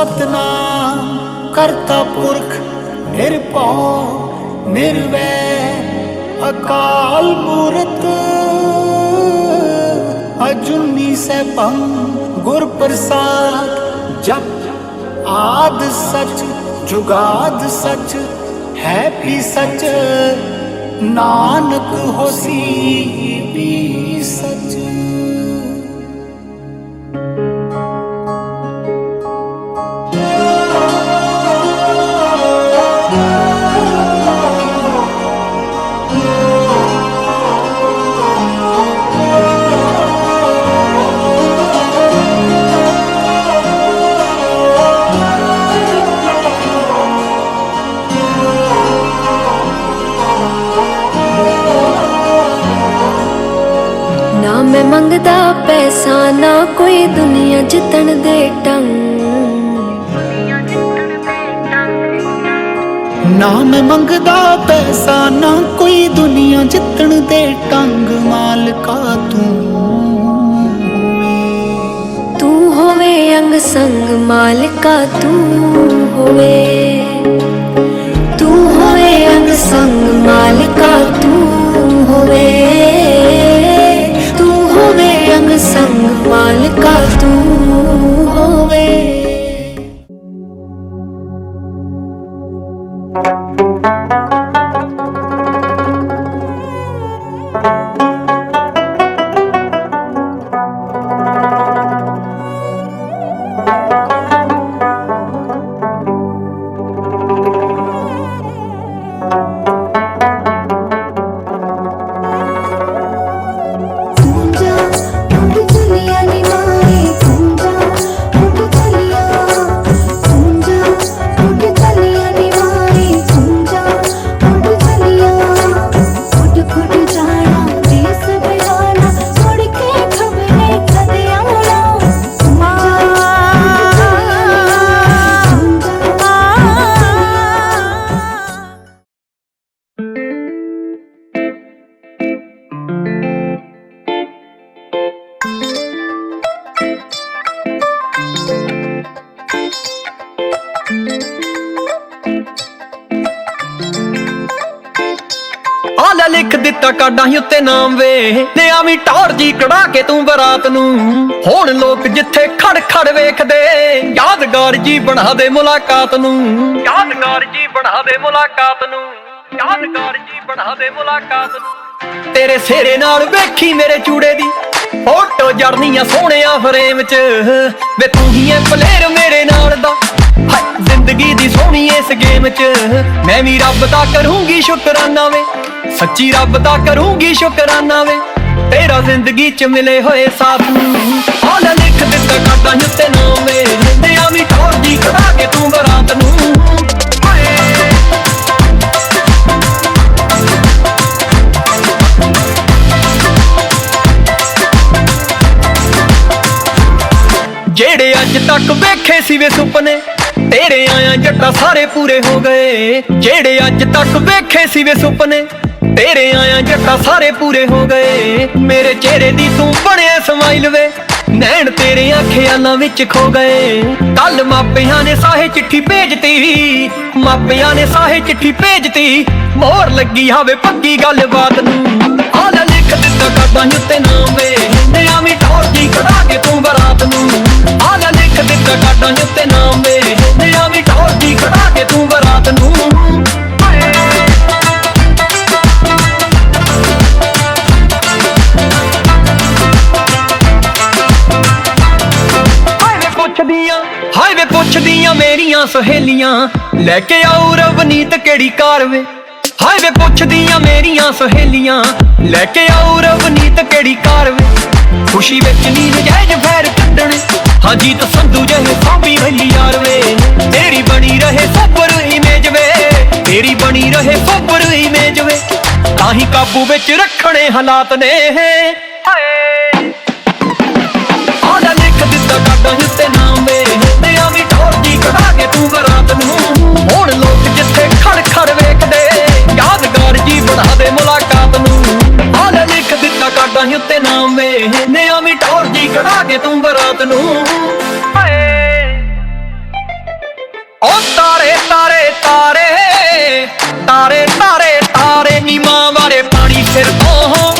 ਸਤਨਾਮ ਕਰਤਾ ਪੁਰਖ ਨਿਰਭਉ ਨਿਰਵੈ ਅਕਾਲ ਮੂਰਤ। ਅਜੁਨੀ ਸੈਭੰ ਗੁਰ ਪ੍ਰਸਾਦ ਜਪ ਆਦ ਸਚ, ਜੁਗਾਦ ਸਚ, ਹੈ ਵੀ ਸਚ, ਨਾਨਕ ਹੋਸੀ ਵੀ ਸਚ। ਨਾ ਮੈਂ ਮੰਗਦਾ ਪੈਸਾ ਨਾ ਕੋਈ ਦੁਨੀਆ ਜਿੱਤਣ ਦੇ ਟੰਗ ਨਾ ਮੈਂ ਮੰਗਦਾ ਪੈਸਾ ਨਾ ਕੋਈ ਦੁਨੀਆ ਜਿੱਤਣ ਦੇ ਟੰਗ ਮਾਲਕਾ ਤੂੰ ਤੂੰ ਹੋਵੇ ਅੰਗ ਸੰਗ ਮਾਲਕਾ ਤੂੰ ਹੋਵੇ। ਤੂੰ ਹੋਵੇ ਅੰਗ ਸੰਗ ਮਾਲਕਾ ਆ ਲਿਖ ਦਿੱਤਾ ਕਾਡਾਂ ਹੀ ਉੱਤੇ ਨਾਮ ਵੇ। ਤੇ ਆਵੀਂ ਟੌਰ ਜੀ ਕਢਾ ਕੇ ਤੂੰ ਬਰਾਤ ਨੂੰ। ਹੁਣ ਲੋਕ ਜਿੱਥੇ ਖੜ ਖੜ ਵੇਖਦੇ, ਯਾਦਗਾਰ ਜੀ ਬਣਾ ਦੇ ਮੁਲਾਕਾਤ ਨੂੰ। ਯਾਦਗਾਰ ਜੀ ਬਣਾ ਦੇ ਮੁਲਾਕਾਤ ਨੂੰ। ਯਾਦਗਾਰ ਜੀ ਬਣਾ ਦੇ ਮੁਲਾਕਾਤ ਨੂੰ। ਤੇਰੇ ਸਿਹਰੇ ਨਾਲ ਵੇਖੀ ਮੇਰੇ ਚੂੜੇ ਦੀ। ਫੋਟੋ ਜੜਨੀਆਂ ਸੋਹਣਿਆ ਫਰੇਮ 'ਚ। ਵੇ ਤੂੰ ਹੀ ਐ ਪਲੇਅਰ ਮੇਰੇ ਨਾਲ ਦਾ। ਜ਼ਿੰਦਗੀ ਦੀ ਸੋਹਣੀ ਇਸ ਗੇਮ 'ਚ। ਮੈਂ ਵੀ ਰੱਬ ਦਾ ਕਰੂੰਗੀ ਸ਼ੁਕਰਾਨਾ ਵੇ। ਸੱਚੀ ਰੱਬ ਦਾ ਕਰੂੰਗੀ ਸ਼ੁਕਰਾਨਾ ਵੇ। ਤੇਰਾ ਜ਼ਿੰਦਗੀ 'ਚ ਮਿਲੇ ਹੋਏ ਸਾਥ ਨੂੰ। ਹਾਲ ਲਿਖ ਦਿੱਤਾ ਕਾਟਾਂ ਉੱਤੇ ਨਾਮ ਵੇ। ਤੇ ਆਵੀਂ ਠੋਰ ਦੀ ਖੜਾ ਕੇ ਤੂੰ ਬਰਾਤ ਨੂੰ। ਜਿਹੜੇ ਅੱਜ ਤੱਕ ਵੇਖੇ ਸੀ ਵੇ ਸੁਪਨੇ ਤੇਰੇ ਆਇਆ ਜੱਟਾ ਸਾਰੇ ਪੂਰੇ ਹੋ ਗਏ। ਜਿਹੜੇ ਅੱਜ ਤੱਕ ਵੇਖੇ ਸੀ ਵੇ ਸੁਪਨੇ, ਤੇਰੇ ਆਇਆ ਜੱਟਾ ਸਾਰੇ ਪੂਰੇ ਹੋ ਗਏ। ਮੇਰੇ ਚਿਹਰੇ ਦੀ ਤੂੰ ਬਣਿਆ ਸਮਾਈਲ ਵੇ, ਨੈਣ ਤੇਰੇ ਖਿਆਲਾਂ ਵਿੱਚ ਖੋ ਗਏ। ਕੱਲ ਮਾਪਿਆਂ ਨੇ ਸਾਹੇ ਚਿੱਠੀ ਭੇਜਤੀ, ਮਾਪਿਆਂ ਨੇ ਸਾਹੇ ਚਿੱਠੀ ਭੇਜਤੀ। ਮੋਹਰ ਲੱਗੀ ਹਵੇ ਪੱਕੀ ਗੱਲਬਾਤ ਨੂੰ। ਹਾਲ ਲਿਖ ਦਿੱਤਾ ਕਾਡਾਂ ਉੱਤੇ ਨਾਮ ਵੇ। ਤੇ ਟੌਰ ਜੀ ਕਢਾ ਕੇ ਤੂੰ ਬਰਾਤ ਨੂੰ। ਹਾਲ ਲਿਖ ਦਿੱਤਾ ਕਾਡਾਂ ਉੱਤੇ ਪੁੱਛਦੀਆਂ, ਹਾਏ ਵੇ ਪੁੱਛਦੀਆਂ ਮੇਰੀਆਂ ਸਹੇਲੀਆਂ, ਲੈ ਕੇ ਆਉ ਰਵਨੀਤ ਕਿਹੜੀ ਕਾਰ ਵੇ। ਹਾਏ ਵੇ ਪੁੱਛਦੀਆਂ ਮੇਰੀਆਂ ਸਹੇਲੀਆਂ, ਲੈ ਕੇ ਆਉ ਰਵਨੀਤ ਕਿਹੜੀ ਕਾਰ ਵੇ। ਖੁਸ਼ੀ ਵਿੱਚ ਨੀ ਨਜਾਇਜ਼ ਫੈਰ ਕੱਢਣ, ਹਾਂਜੀ ਤਾਂ ਸੰਧੂ ਜਿਹੇ ਸਾਂਭੀ ਹੋਈ ਯਾਰ ਵੇ। ਤੇਰੀ ਬਣੀ ਰਹੇ ਸੋਬਰ ਇਮੇਜ ਵੇ, ਤੇਰੀ ਬਣੀ ਰਹੇ ਸੋਬਰ ਇਮੇਜ ਵੇ। ਤਾਂ ਹੀ ਕਾਬੂ ਵਿੱਚ ਰੱਖਣੇ ਹਾਲਾਤ ਨੇ। ਹਾਏ ਕੇ ਤੂੰ ਬਰਾਤ ਨੂੰ। ਹੁਣ ਲੋਕ ਜਿੱਥੇ ਖੜ ਖੜ ਵੇਖਦੇ, ਯਾਦਗਾਰ ਜੀ ਬਣਾ ਦੇ ਮੁਲਾਕਾਤ ਨੂੰ। ਆਲਾ ਲਿਖ ਦਿੱਤਾ ਕਾਡਾਂ ਉੱਤੇ ਨਾਮ ਵੇ ਤੇ ਆਵੀਂ ਟੌਰ ਜੀ ਕਢਾ ਕੇ ਤੂੰ ਬਰਾਤ ਨੂੰ। ਓ ਤਾਰੇ ਤਾਰੇ ਤਾਰੇ। ਤਾਰੇ ਤਾਰੇ ਤਾਰੇ ਨੀ ਮਾਂ ਬਾਰੇ ਪਾਣੀ ਸਿਰ ਤੋਂ।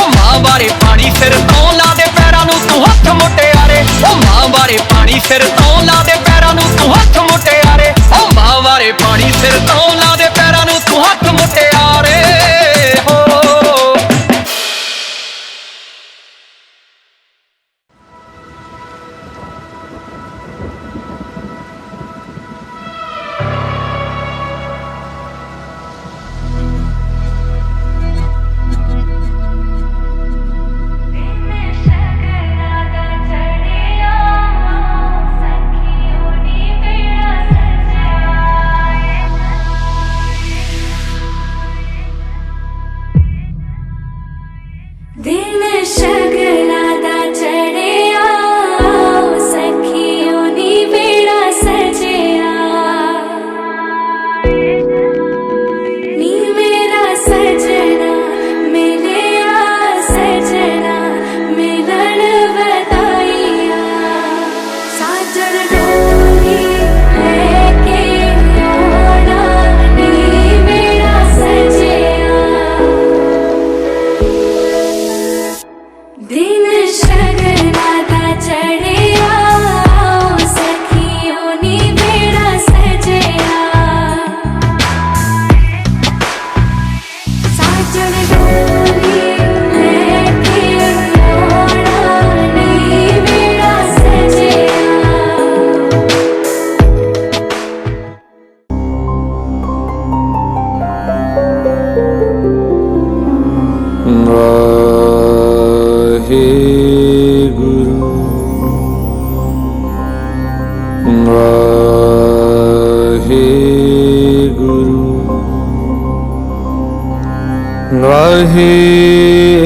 ਓ ਮਾਂ ਬਾਰੇ ਪਾਣੀ ਸਿਰ ਤੋਂ। ਲਾ ਦੇ ਪੈਰਾਂ ਨੂੰ ਤੂੰ ਹੱਥ ਮੁਟਿਆਰੇ ਓ ਮਾਂ ਬਾਰੇ ਪਾਣੀ ਸਿਰ ਤੋਂ ਲਾ ਦੇ ਪੈਰਾਂ ਨੂੰ ਤੂੰ ਹੱਥ ਮੁਟਿਆਰੇ ਓ ਮਾਂ ਬਾਰੇ ਪਾਣੀ ਸਿਰ ਤੋਂ ਵਾਹੇ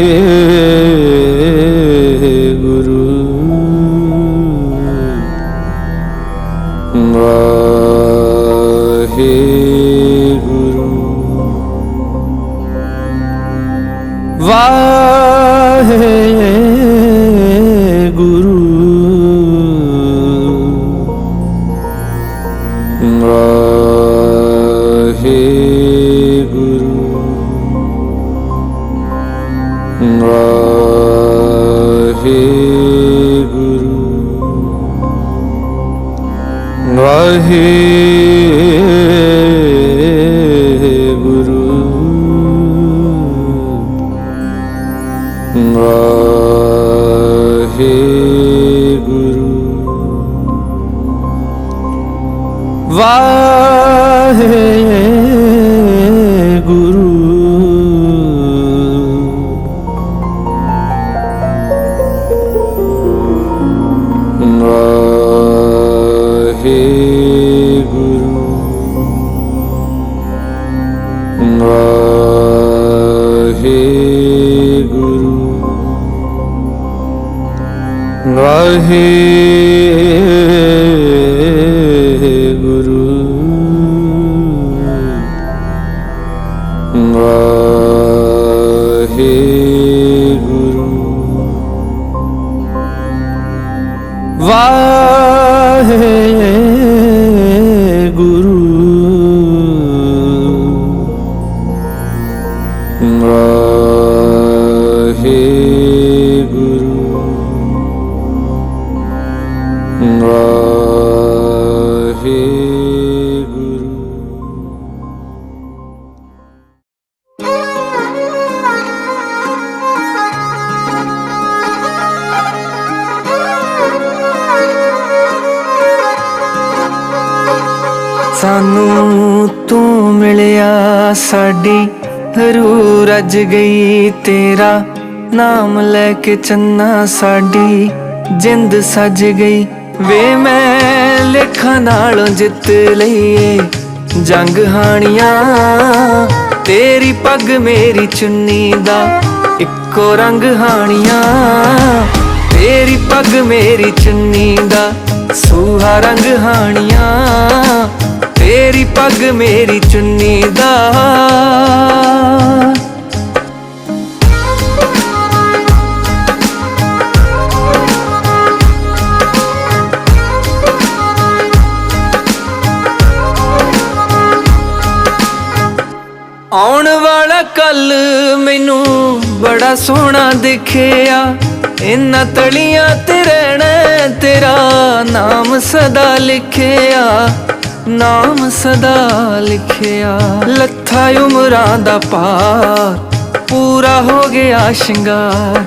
ਰਹੇ ਗੁਰੂ। ਵਾਹਿਗੁਰੂ। ਸਾਨੂੰ ਤੂੰ ਮਿਲਿਆ, ਸਾਡੀ ਰੂ ਰੱਜ ਗਈ, ਤੇਰਾ ਨਾਮ ਲੈ ਕੇ ਚੰਨਾ ਸਾਡੀ ਜਿੰਦ ਸਜ ਗਈ। ਵੇ ਮੈਂ ਲੇਖਾਂ ਨਾਲੋਂ ਜਿੱਤ ਲਈਏ ਜੰਗ ਹਾਣੀਆਂ। ਤੇਰੀ ਪੱਗ ਮੇਰੀ ਚੁੰਨੀ ਦਾ ਇੱਕੋ ਰੰਗ ਹਾਣੀਆਂ। ਤੇਰੀ ਪੱਗ ਮੇਰੀ ਚੁੰਨੀ ਦਾ ਸੂਹਾ ਰੰਗ ਹਾਣੀਆਂ। ਤੇਰੀ ਪੱਗ ਮੇਰੀ ਚੁੰਨੀ ਦਾ ਆਉਣ ਵਾਲਾ ਕੱਲ ਮੈਨੂੰ ਬੜਾ ਸੋਹਣਾ ਦਿਖਿਆ। ਇਨਾਂ ਤਲੀਆਂ ਤੇ ਰਹਿਣਾ ਤੇਰਾ ਨਾਮ ਸਦਾ ਲਿਖਿਆ। ਨਾਮ ਸਦਾ ਲਿਖਿਆ। ਲੱਥਾ ਉਮਰਾਂ ਦਾ ਪਾਰ ਪੂਰਾ ਹੋ ਗਿਆ ਸ਼ਿੰਗਾਰ।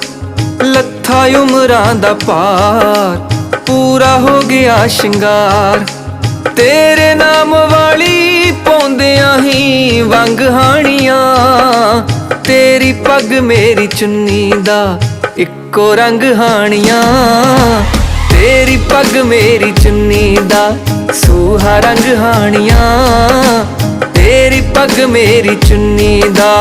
ਲੱਥਾ ਉਮਰਾਂ ਦਾ ਪਾਰ ਪੂਰਾ ਹੋ ਗਿਆ ਸ਼ਿੰਗਾਰ। ਤੇਰੇ ਨਾਮ ਵਾਲੀ ਪਾਉਂਦਿਆਂ ਹੀ ਵੰਗ ਹਾਣੀਆਂ। ਤੇਰੀ ਪੱਗ ਮੇਰੀ ਚੁੰਨੀ ਦਾ ਇੱਕੋ ਰੰਗ ਹਾਣੀਆਂ। ਤੇਰੀ ਪੱਗ ਮੇਰੀ ਚੁੰਨੀ ਦਾ ਸੂਹਾ ਰੰਗ ਹਾਣੀਆਂ। ਤੇਰੀ ਪੱਗ ਮੇਰੀ ਚੁੰਨੀ ਦਾ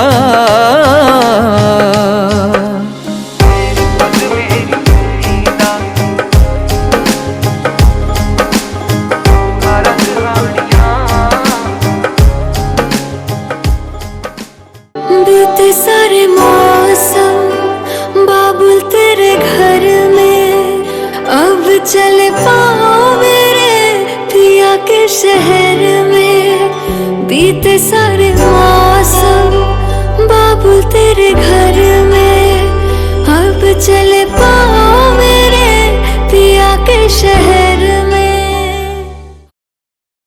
चले पाओ मेरे पिया के शहर में बीते सारे मौसम बाबुल तेरे घर में अब चले पाओ मेरे पिया के शहर